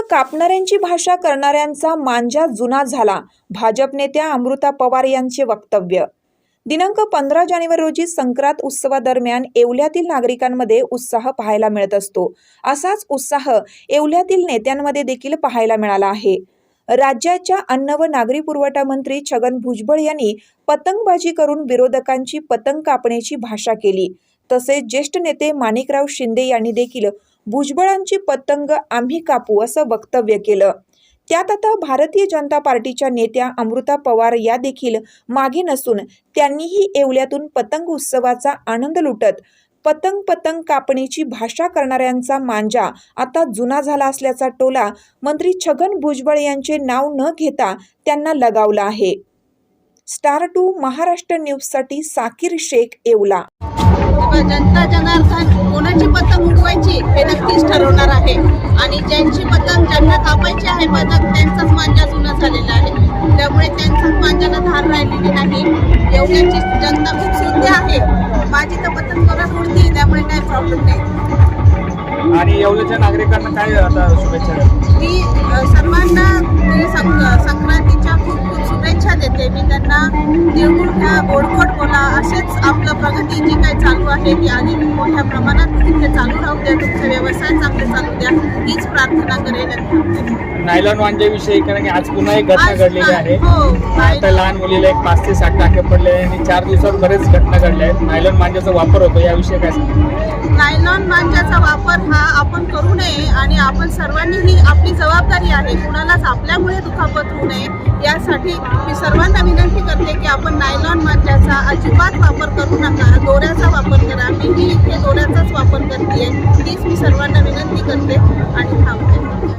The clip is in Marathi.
कापणाऱ्यांची भाषा करणाऱ्यांचा मांजा जुना झाला. भाजप नेत्या अमृता पवार यांचे वक्तव्य. दिनांक पंधरा जानेवारी रोजी संक्रांत उत्सवादरम्यान येवल्यातील नागरिकांमध्ये उत्साह पाहायला मिळत असतो. असाच उत्साह येवल्यातील नेत्यांमध्ये देखील पाहायला मिळाला आहे. राज्याच्या अन्न व नागरी पुरवठा मंत्री छगन भुजबळ यांनी पतंगबाजी करून विरोधकांची पतंग कापण्याची भाषा केली. तसेच ज्येष्ठ नेते माणिकराव शिंदे यांनी देखील भुजबळांची पतंग आम्ही कापू असं वक्तव्य केलं. त्यात आता भारतीय जनता पार्टीच्या नेत्या अमृता पवार या देखील मागे नसून त्यांनीही येवल्यातून पतंग उत्सवाचा आनंद लुटत पतंग पतंग कापणीची भाषा करणाऱ्यांचा मांजा आता जुना झाला असल्याचा टोला मंत्री छगन भुजबळ यांचे नाव न घेता त्यांना लगावला आहे. स्टार टू महाराष्ट्र न्यूजसाठी साकीर शेख येवला. जनता जनार्दन कोणाची आणि ज्यांची पतंग ज्यांना कापायची आहे पतंग त्यांचाच मांजा जुना झालेला आहे. त्यामुळे त्यांचाच मांजाला धार राहिलेली नाही. एवढ्याची जनता खूप शुद्ध आहे. माझी तर पतंग परत उडती त्यामुळे काही प्रॉब्लेम नाही. आणि येवल्याच्या नागरिकांना काय आता शुभेच्छा? मी सर्वांना संक्रांतीच्या खूप खूप शुभेच्छा देते. मी त्यांना तिळगुळ घ्या गोड गोड बोला असेच आपलं प्रगती जी काही चालू आहे ती अधिक मोठ्या प्रमाणात तिथे चालू व्यवसाय चांगले चालू द्या. हीच प्रार्थना करेल. नायलॉन कारण की आज पुन्हा एक घटना घडलेली आहे. हो आता लहान मुलीला एक पाच ते सात टाके पडले आणि चार दिवसात बरेच घटना घडल्या आहेत. नायलॉन मांजाचा वापर होतो याविषयी काय सांगता? नायलॉन मांजाचा वापर हा आपण करू नये आणि आपण सर्वांनी ही आपली जबाबदारी आहे. कुणालाच आपल्यामुळे दुखापत होऊ नये. यासाठी मी सर्वांना विनंती करते की आपण नायलॉन मांजाचा अजिबात वापर करू नका. दोऱ्याचा वापर करा. मीही इथे दोऱ्याचाच वापर करते तीच मी सर्वांना विनंती करते आणि थांबते.